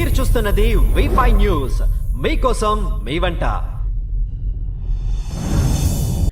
మీరు చూస్తున్నది wifi news. మీకోసం మీ వంట.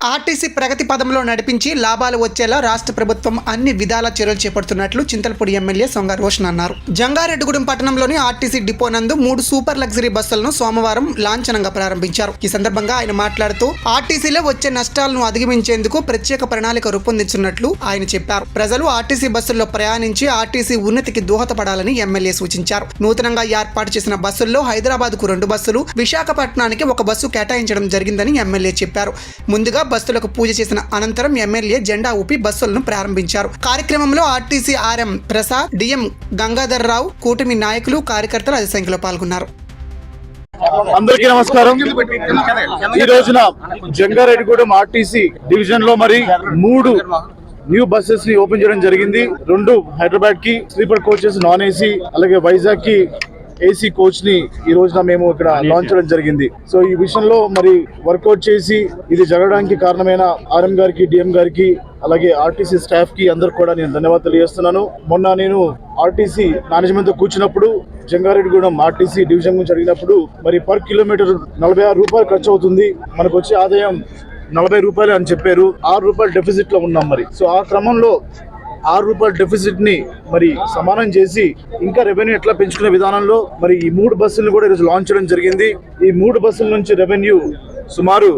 ఆర్టీసీ ప్రగతి పదంలో నడిపించి లాభాలు వచ్చేలా రాష్ట్ర ప్రభుత్వం అన్ని విధాల చర్యలు చేపడుతున్నట్లు చింతలపూడి ఎమ్మెల్యే సొంగ రోషన్ అన్నారు. జంగారెడ్డిగూడెం పట్టణంలోని ఆర్టీసీ డిపో నందు మూడు సూపర్ లగ్జరీ బస్సులను సోమవారం లాంఛనంగా ప్రారంభించారు. ఈ సందర్భంగా ఆయన మాట్లాడుతూ ఆర్టీసీలో వచ్చే నష్టాలను అధిగమించేందుకు ప్రత్యేక ప్రణాళిక రూపొందించినట్లు ఆయన చెప్పారు. ప్రజలు ఆర్టీసీ బస్సుల్లో ప్రయాణించి ఆర్టీసీ ఉన్నతికి దోహదపడాలని ఎమ్మెల్యే సూచించారు. నూతనంగా ఏర్పాటు చేసిన బస్సుల్లో హైదరాబాద్కు రెండు బస్సులు విశాఖపట్నానికి ఒక బస్సు కేటాయించడం జరిగిందని ఎమ్మెల్యే చెప్పారు. ముందుగా బస్సులకు పూజ చేసిన అనంతరం ఎమ్మెల్యే జెండా ఊపి బస్సులను ప్రారంభించారు. కార్యక్రమంలో RTC RM Prasad DM Gangadhar Rao కూటమి నాయకులు కార్యకర్తలు అధిక సంఖ్యలో పాల్గొన్నారు. అందరికీ నమస్కారం. ఈ రోజున జంగారెడ్డిగూడెం ఆర్టీసీ డివిజన్లో మరి మూడు న్యూ బస్సెస్ని ఓపెన్ చేయడం జరిగింది. రెండు హైదరాబాద్కి స్లీపర్ కోచెస్ నాన్ ఏసీ అలాగే వైజాగ్కి ఏసీ కోచ్ని ఈ రోజున మేము ఇక్కడ లాంచ్ చేయడం జరిగింది. సో ఈ విషయంలో మరి వర్కౌట్ చేసి ఇది జరగడానికి కారణమైన ఆర్ఎం గారికి డిఎం గారికి అలాగే ఆర్టీసీ స్టాఫ్కి అందరు కూడా నేను ధన్యవాదాలు తెలియజేస్తున్నాను. మొన్న నేను ఆర్టీసీ మేనేజ్మెంట్తో కూర్చున్నప్పుడు జంగారెడ్డిగూడెం ఆర్టీసీ డివిజన్ గురించి అడిగినప్పుడు మరి పర్ కిలోమీటర్ నలభై ఆరు రూపాయలు ఖర్చు అవుతుంది. మనకు వచ్చే ఆదాయం నలభై రూపాయలు అని చెప్పారు. ఆరు రూపాయలు డెఫిసిట్లో ఉన్నాం మరి. సో ఆ క్రమంలో ఆరు రూపాయల డెఫిసిట్ని మరి సమానం చేసి ఇంకా రెవెన్యూ ఎట్లా పెంచుకునే విధానంలో మరి ఈ మూడు బస్సులను కూడా ఈరోజు లాంచ్ చేయడం జరిగింది. ఈ మూడు బస్సుల నుంచి రెవెన్యూ సుమారు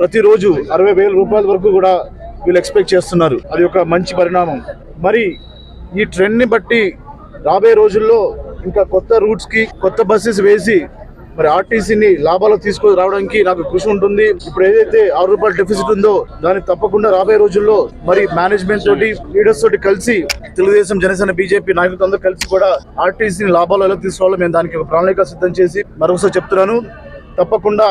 ప్రతిరోజు అరవై వేల రూపాయల వరకు కూడా వీళ్ళు ఎక్స్పెక్ట్ చేస్తున్నారు. అది ఒక మంచి పరిణామం. మరి ఈ ట్రెండ్ని బట్టి రాబోయే రోజుల్లో ఇంకా కొత్త రూట్స్కి కొత్త బస్సెస్ వేసి మరి ఆర్టీసీని లాభాలు తీసుకొని రావడానికి నాకు కృషి ఉంటుంది. ఇప్పుడు ఏదైతే ఆరు రూపాయల డెఫిసిట్ ఉందో దాన్ని తప్పకుండా రాబోయే రోజుల్లో మరి మేనేజ్మెంట్ తోటి లీడర్స్ తోటి కలిసి తెలుగుదేశం జనసేన బీజేపీ నాయకులతో అందరూ కలిసి కూడా ఆర్టీసీని లాభాలు ఎలా తీసుకోవాలో మేము దానికి ఒక ప్రణాళిక సిద్ధం చేసి మరొకసారి చెప్తున్నాను. తప్పకుండా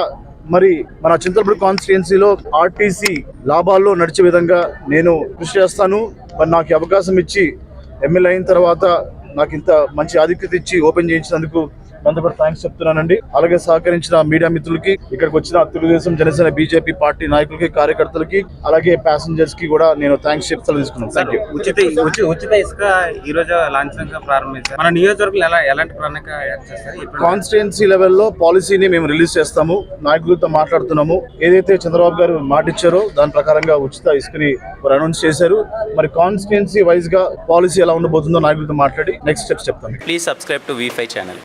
మరి మన చింతలపూడి కాన్స్టిట్యున్సీలో ఆర్టీసీ లాభాల్లో నడిచే విధంగా నేను కృషి చేస్తాను. మరి నాకు అవకాశం ఇచ్చి ఎమ్మెల్యే అయిన తర్వాత నాకు ఇంత మంచి ఆధిక్యత ఇచ్చి ఓపెన్ చేయించినందుకు కూడా థ్యాంక్స్ చెప్తున్నానండి. అలాగే సహకరించిన మీడియా మిత్రులకి ఇక్కడికి వచ్చిన తెలుగుదేశం జనసేన బీజేపీ పార్టీ నాయకులకి కార్యకర్తలకి అలాగే ప్యాసింజర్స్కి కూడా నేను థ్యాంక్స్ చెప్తాను తీసుకున్నాను. ఉచిత ఉచి- ఉచిత ఇసుక ఈ రోజు లాంఛనంగా ప్రారంభించారు. మన నియోజకవర్గంలో ఎలా ఎలాంటి ప్రణాళిక కాన్స్టిట్యున్సీ లెవెల్లో పాలసీని మేము రిలీజ్ చేస్తాము. నాయకులతో మాట్లాడుతున్నాము. ఏదైతే చంద్రబాబు గారు మాట ఇచ్చారో దాని ప్రకారంగా ఉచిత ఇసుకని వారు అనౌన్స్ చేశారు. మరి కాన్స్టిట్యున్సీ వైజ్గా పాలసీ ఎలా ఉండబోతుందో నాయకులతో మాట్లాడి నెక్స్ట్ స్టెప్స్ చెప్తాను. Please subscribe to V five channel